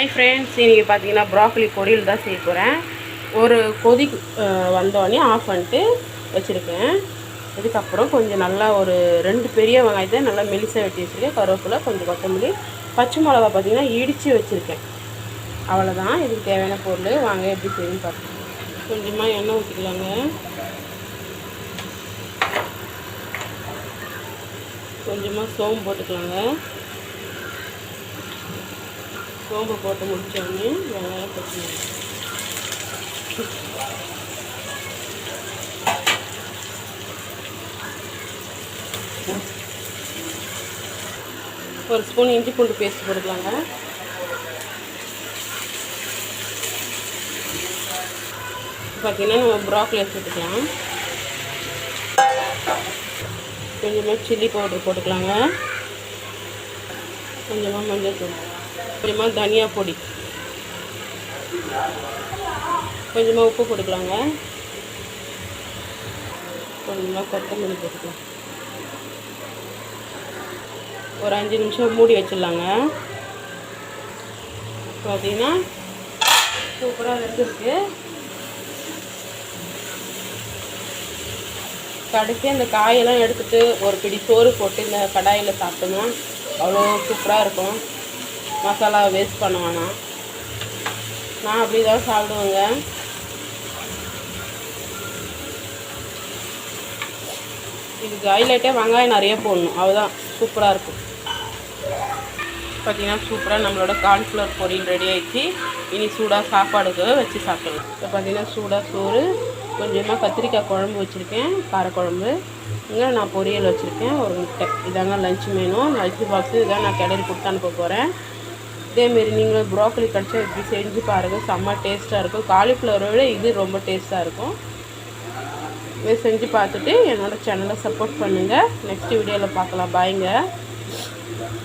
Hi friends இன்றைக்கி பார்த்தீங்கன்னா broccoli பொரியல் தான் செய்ய போகிறேன் ஒரு கொதி வந்தோடனே ஆஃப் பண்ணிட்டு வச்சுருக்கேன். இதுக்கப்புறம் கொஞ்சம் நல்லா ஒரு ரெண்டு பெரிய வெங்காயத்தை நல்லா மெலிசாக வெட்டி வச்சுருக்கேன். கருவேப்பிலை கொஞ்சம் கொத்தமல்லி பச்சை மிளகா பார்த்தீங்கன்னா இடித்து வச்சுருக்கேன். அவ்வளோதான் இதுக்கு தேவையான பொருள் வாங்க எப்படி செய்யணும்னு பார்க்கலாம் கொஞ்சமாக எண்ணெய் ஊற்றிக்கலாங்க கொஞ்சமாக சோம்பு போட்டுக்கலாங்க. சோம்பு போட்டு முடித்தோடனே வெங்காயம் பச்சை ஒரு ஸ்பூன் இஞ்சி பூண்டு பேஸ்ட் போட்டுக்கலாங்க. பார்த்தீங்கன்னா நம்ம ப்ராக்லி எடுத்துக்கலாம் கொஞ்சமாக சில்லி பவுடர் போட்டுக்கலாங்க. கொஞ்சமாக மஞ்சள் தூள் கொஞ்சமாக தனியா பொடி. கொஞ்சமாக உப்பு போட்டுக்கலாங்க. கொஞ்சமாக கொத்தமல்லி போட்டுக்கலாம். ஒரு அஞ்சு நிமிஷம் மூடி வச்சிடலாங்க. பார்த்தீங்கன்னா சூப்பராக வெந்திருக்கு. கடைசி அந்த காயெல்லாம் எடுத்துட்டு ஒரு பிடி சோறு போட்டு இந்த கடாயில் சாப்பிட்டோம்னா அவ்வளோ சூப்பராக இருக்கும். மசாலா வேஸ்ட் பண்ண வேணாம் நான் அப்படி தான் சாப்பிடுவேங்க. இதுக்கு ஹைலைட்டே வெங்காயம் நிறைய போடணும். அதுதான் சூப்பராக இருக்கும். பார்த்தீங்கன்னா சூப்பராக நம்மளோட கார்ன்ஃப்ளவர் பொரியல் ரெடி ஆகிடுச்சு இனி சூடாக சாப்பாடுக்கு வச்சு சாப்பிடலாம். இப்போ பார்த்தீங்கன்னா சூடாக சோறு கொஞ்சமாக கத்திரிக்காய் குழம்பு வச்சுருக்கேன். காரக்குழம்பு. இங்கே நான் பொரியல் வச்சுருக்கேன். ஒரு முட்டை. இதாங்க லஞ்ச் மெனு லஞ்ச் பாக்ஸு இதான் நான் கிளறி கொடுத்து அனுப்ப போகிறேன் இதேமாரி நீங்களும் ப்ரோக்கலி கிடச்சா இப்படி செஞ்சு பாருங்கள் செம்ம டேஸ்ட்டாக இருக்கும். காலிஃப்ளவரை விட இது ரொம்ப டேஸ்ட்டாக இருக்கும். இதை செஞ்சு பார்த்துட்டு என்னோடய சேனலை சப்போர்ட் பண்ணுங்கள் நெக்ஸ்ட் வீடியோவில் பார்க்கலாம். பாய்ங்க